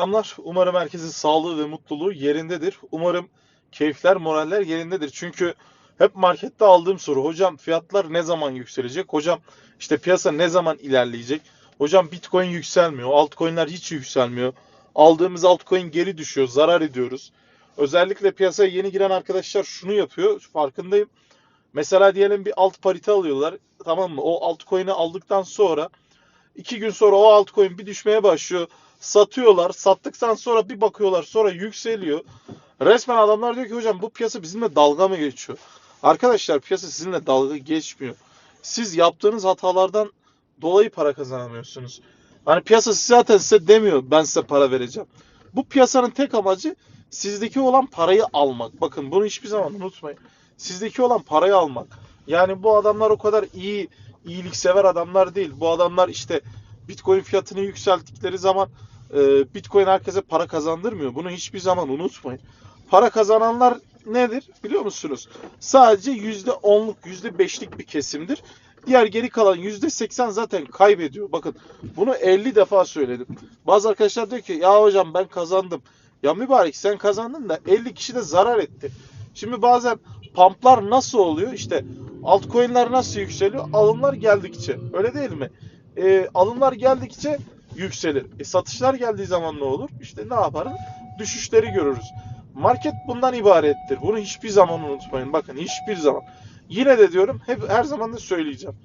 Selamlar. Umarım herkesin sağlığı ve mutluluğu yerindedir. Umarım keyifler, moraller yerindedir. Çünkü hep markette aldığım soru. Hocam fiyatlar ne zaman yükselecek? Hocam işte piyasa ne zaman ilerleyecek? Hocam Bitcoin yükselmiyor. Altcoin'ler hiç yükselmiyor. Aldığımız altcoin geri düşüyor. Zarar ediyoruz. Özellikle piyasaya yeni giren arkadaşlar şunu yapıyor. Farkındayım. Mesela diyelim bir alt parite alıyorlar. Tamam mı? O altcoin'i aldıktan sonra iki gün sonra o altcoin bir düşmeye başlıyor satıyorlar. Sattıktan sonra bir bakıyorlar sonra yükseliyor. Resmen adamlar diyor ki hocam bu piyasa bizimle dalga mı geçiyor? Arkadaşlar piyasa sizinle dalga geçmiyor. Siz yaptığınız hatalardan dolayı para kazanamıyorsunuz. Hani piyasa zaten size demiyor ben size para vereceğim. Bu piyasanın tek amacı sizdeki olan parayı almak. Bakın bunu hiçbir zaman unutmayın. Sizdeki olan parayı almak. Yani bu adamlar o kadar iyi, iyiliksever adamlar değil. Bu adamlar işte Bitcoin fiyatını yükselttikleri zaman e, Bitcoin herkese para kazandırmıyor. Bunu hiçbir zaman unutmayın. Para kazananlar nedir biliyor musunuz? Sadece %10'luk, %5'lik bir kesimdir. Diğer geri kalan %80 zaten kaybediyor. Bakın bunu 50 defa söyledim. Bazı arkadaşlar diyor ki ya hocam ben kazandım. Ya mübarek sen kazandın da 50 kişi de zarar etti. Şimdi bazen pumplar nasıl oluyor? İşte altcoin'ler nasıl yükseliyor? Alımlar geldikçe. Öyle değil mi? E, alımlar geldikçe yükselir. E, satışlar geldiği zaman ne olur? İşte ne yaparız? Düşüşleri görürüz. Market bundan ibarettir. Bunu hiçbir zaman unutmayın. Bakın hiçbir zaman. Yine de diyorum hep her zaman da söyleyeceğim.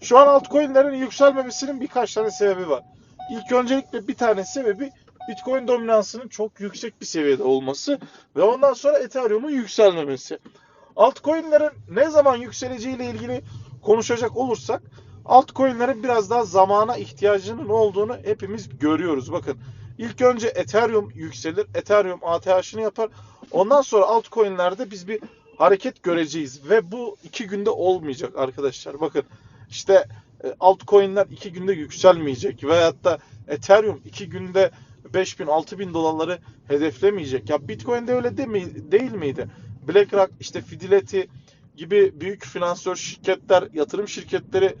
Şu an altcoin'lerin yükselmemesinin birkaç tane sebebi var. İlk öncelikle bir tane sebebi Bitcoin dominansının çok yüksek bir seviyede olması ve ondan sonra Ethereum'un yükselmemesi. Altcoin'lerin ne zaman yükseleceğiyle ilgili konuşacak olursak altcoin'lerin biraz daha zamana ihtiyacının olduğunu hepimiz görüyoruz. Bakın ilk önce Ethereum yükselir. Ethereum ATH'ını yapar. Ondan sonra altcoin'lerde biz bir hareket göreceğiz. Ve bu iki günde olmayacak arkadaşlar. Bakın işte e, altcoin'ler iki günde yükselmeyecek. Veyahut da Ethereum iki günde 5000 6000 dolarları hedeflemeyecek. Ya Bitcoin'de öyle değil, mi, değil miydi? BlackRock, işte Fidelity gibi büyük finansör şirketler, yatırım şirketleri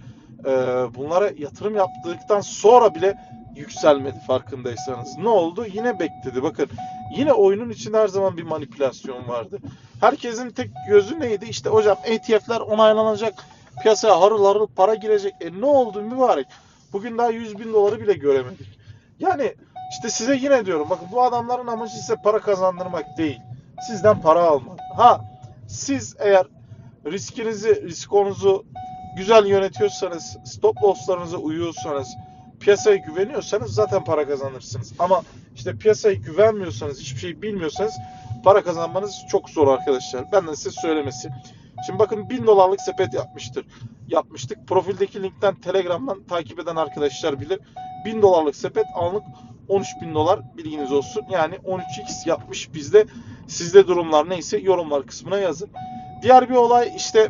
e, bunlara yatırım yaptıktan sonra bile yükselmedi farkındaysanız. Ne oldu? Yine bekledi. Bakın yine oyunun içinde her zaman bir manipülasyon vardı. Herkesin tek gözü neydi? İşte hocam ETF'ler onaylanacak. Piyasaya harıl harıl para girecek. E ne oldu mübarek? Bugün daha 100 bin doları bile göremedik. Yani işte size yine diyorum bakın bu adamların amacı size para kazandırmak değil. Sizden para almak. Ha siz eğer riskinizi, riskonuzu güzel yönetiyorsanız, stop loss'larınıza uyuyorsanız, piyasaya güveniyorsanız zaten para kazanırsınız. Ama işte piyasaya güvenmiyorsanız, hiçbir şey bilmiyorsanız para kazanmanız çok zor arkadaşlar. Benden size söylemesi. Şimdi bakın 1000 dolarlık sepet yapmıştır. Yapmıştık. Profildeki linkten Telegram'dan takip eden arkadaşlar bilir. 1000 dolarlık sepet anlık 13 bin dolar bilginiz olsun. Yani 13x yapmış bizde. Sizde durumlar neyse yorumlar kısmına yazın. Diğer bir olay işte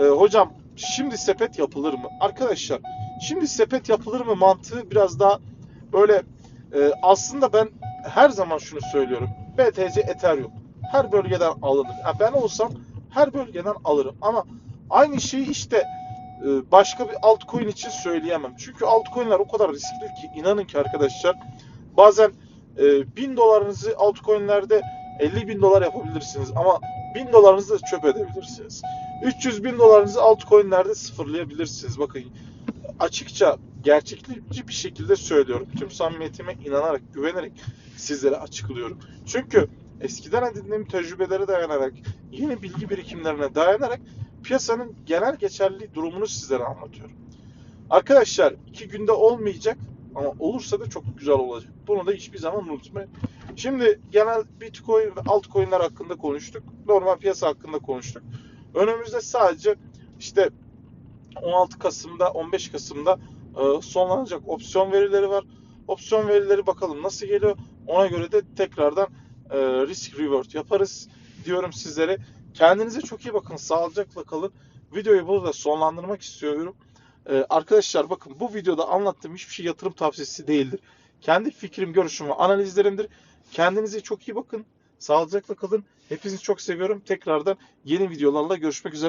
e, hocam şimdi sepet yapılır mı? Arkadaşlar şimdi sepet yapılır mı mantığı biraz daha böyle e, aslında ben her zaman şunu söylüyorum. BTC Ethereum her bölgeden alınır. Yani ben olsam her bölgeden alırım ama aynı şeyi işte e, başka bir altcoin için söyleyemem. Çünkü altcoin'ler o kadar riskli ki inanın ki arkadaşlar bazen e, 1000 dolarınızı altcoin'lerde 50 bin dolar yapabilirsiniz ama 1000 dolarınızı da çöp edebilirsiniz. 300 bin dolarınızı altcoin'lerde sıfırlayabilirsiniz. Bakın açıkça gerçekçi bir şekilde söylüyorum. Tüm samimiyetime inanarak, güvenerek sizlere açıklıyorum. Çünkü eskiden edindiğim tecrübelere dayanarak, yeni bilgi birikimlerine dayanarak piyasanın genel geçerli durumunu sizlere anlatıyorum. Arkadaşlar iki günde olmayacak ama olursa da çok güzel olacak. Bunu da hiçbir zaman unutmayın. Şimdi genel Bitcoin ve altcoin'ler hakkında konuştuk. Normal piyasa hakkında konuştuk. Önümüzde sadece işte 16 Kasım'da 15 Kasım'da e, sonlanacak opsiyon verileri var. Opsiyon verileri bakalım nasıl geliyor. Ona göre de tekrardan e, risk reward yaparız diyorum sizlere. Kendinize çok iyi bakın. Sağlıcakla kalın. Videoyu burada sonlandırmak istiyorum. Ee, arkadaşlar bakın bu videoda anlattığım hiçbir şey yatırım tavsiyesi değildir. Kendi fikrim, görüşüm ve analizlerimdir. Kendinize çok iyi bakın. Sağlıcakla kalın. Hepinizi çok seviyorum. Tekrardan yeni videolarla görüşmek üzere.